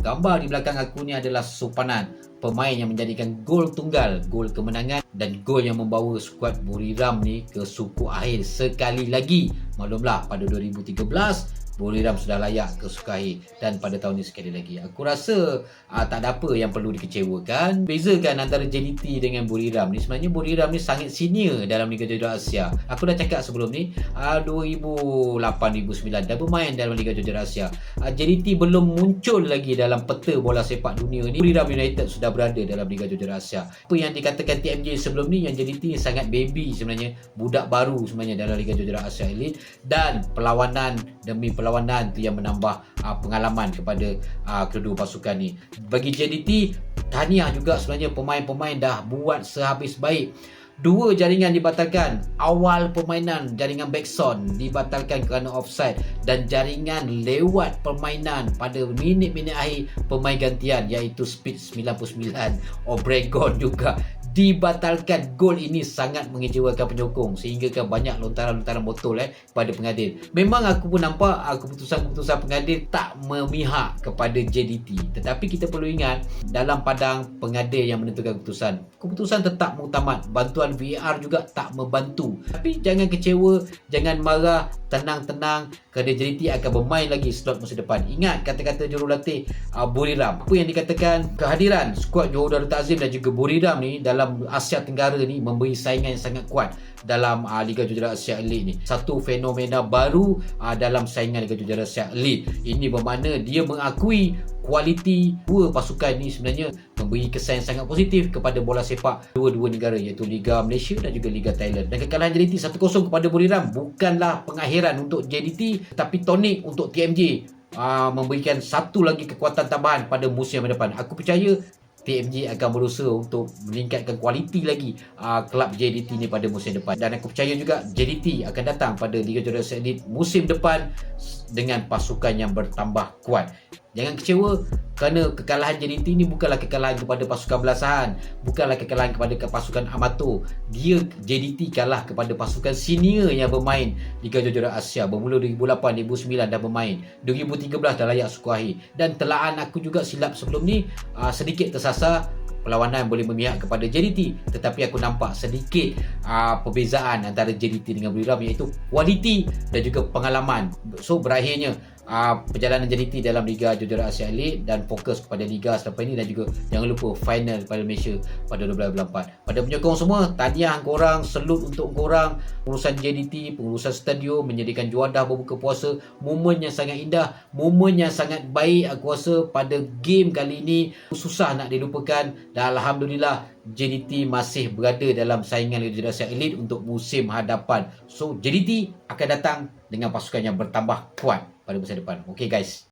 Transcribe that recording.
Gambar di belakang aku ni adalah Supanan, pemain yang menjadikan gol tunggal, gol kemenangan dan gol yang membawa skuad Buriram ni ke suku akhir sekali lagi. Maklumlah pada 2013 Buriram sudah layak ke Sukahi dan pada tahun ini sekali lagi. Aku rasa uh, tak ada apa yang perlu dikecewakan. Bezakan antara JDT dengan Buriram ni sebenarnya Buriram ni sangat senior dalam Liga Jojora Asia. Aku dah cakap sebelum ni uh, 2008-2009 dah bermain dalam Liga Jojora Asia. Uh, JDT belum muncul lagi dalam peta bola sepak dunia ni. Buriram United sudah berada dalam Liga Jojora Asia. Apa yang dikatakan TMJ sebelum ni yang JDT sangat baby sebenarnya, budak baru sebenarnya dalam Liga Jojora Asia Elite dan perlawanan demi perlawanan tu yang menambah uh, pengalaman kepada uh, kedua pasukan ni. Bagi JDT, tahniah juga sebenarnya pemain-pemain dah buat sehabis baik. Dua jaringan dibatalkan. Awal permainan jaringan Backson dibatalkan kerana offside dan jaringan lewat permainan pada minit-minit akhir pemain gantian iaitu Speed 99 Obregon juga dibatalkan gol ini sangat mengecewakan penyokong sehingga kan banyak lontaran-lontaran botol eh pada pengadil. Memang aku pun nampak uh, keputusan-keputusan pengadil tak memihak kepada JDT. Tetapi kita perlu ingat dalam padang pengadil yang menentukan keputusan, keputusan tetap mengutamat. Bantuan VAR juga tak membantu. Tapi jangan kecewa, jangan marah, tenang-tenang kerana JDT akan bermain lagi slot masa depan. Ingat kata-kata jurulatih uh, Buriram. Apa yang dikatakan kehadiran skuad Johor Darul Takzim dan juga Buriram ni dalam Asia Tenggara ni memberi saingan yang sangat kuat dalam uh, Liga Jujur Asia Elite ni. Satu fenomena baru uh, dalam saingan Liga Jujur Asia Elite. Ini bermakna dia mengakui kualiti dua pasukan ni sebenarnya memberi kesan sangat positif kepada bola sepak dua-dua negara iaitu Liga Malaysia dan juga Liga Thailand. Dan kekalahan JDT 1-0 kepada Buriram bukanlah pengakhiran untuk JDT tapi tonik untuk TMJ uh, memberikan satu lagi kekuatan tambahan pada musim yang depan. Aku percaya TMG akan berusaha untuk meningkatkan kualiti lagi uh, kelab JDT ni pada musim depan dan aku percaya juga JDT akan datang pada Liga Juara Elite musim depan dengan pasukan yang bertambah kuat. Jangan kecewa kerana kekalahan JDT ni bukanlah kekalahan kepada pasukan belasahan, bukanlah kekalahan kepada pasukan amatur. Dia JDT kalah kepada pasukan senior yang bermain Liga Juara Asia bermula 2008 2009 dah bermain. 2013 dah layak suku akhir dan telaan aku juga silap sebelum ni uh, sedikit tersasar perlawanan boleh memihak kepada JDT tetapi aku nampak sedikit uh, perbezaan antara JDT dengan Buriram iaitu kualiti dan juga pengalaman so berakhirnya uh, perjalanan JDT dalam Liga Jujur Asia Elite dan fokus kepada Liga selepas ini dan juga jangan lupa final Piala Malaysia pada 2024 pada penyokong semua tahniah korang selut untuk korang urusan JDT pengurusan stadium menyediakan juadah berbuka puasa momen yang sangat indah momen yang sangat baik aku rasa pada game kali ini susah nak dilupakan dan Alhamdulillah JDT masih berada dalam saingan Liga Asia Elite untuk musim hadapan. So JDT akan datang dengan pasukan yang bertambah kuat pada masa depan. Okay guys.